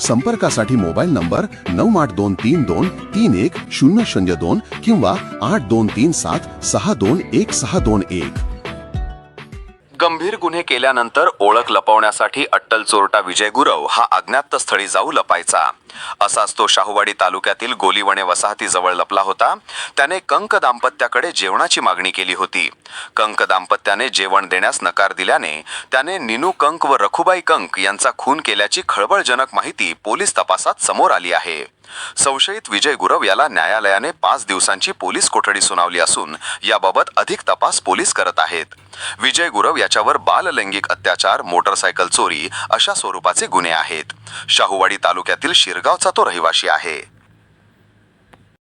संपर्कासाठी mobile number नऊ आठ दोन तीन दोन तीन एक शून्य शून्य दोन किंवा आठ दोन तीन सात सहा दोन एक सहा दोन एक. गंभीर गुन्हे केल्यानंतर ओळख लपवण्यासाठी अट्टल चोरटा विजय गुरव हा अज्ञात स्थळी जाऊ लपायचा. असाच तो शाहूवाडी तालुक्यातील गोलीवणे वसाहतीजवळ लपला होता. त्याने कंक दाम्पत्याकडे जेवणाची मागणी केली होती. कंक दाम्पत्याने जेवण देण्यास नकार दिल्याने त्याने निनू कंक व रखुबाई कंक यांचा खून केल्याची खळबळजनक माहिती पोलीस तपासात समोर आली आहे. संशयित विजय गुरव याला न्यायालयाने पाच दिवसांची पोलीस कोठडी सुनावली असून याबाबत अधिक तपास पोलीस करत आहेत. विजय गुरव याच्यावर बाललैंगिक अत्याचार मोटरसायकल चोरी अशा स्वरूपाचे गुन्हे आहेत. शाहूवाडी तालुक्यातील शिरगावचा तो रहिवाशी आहे.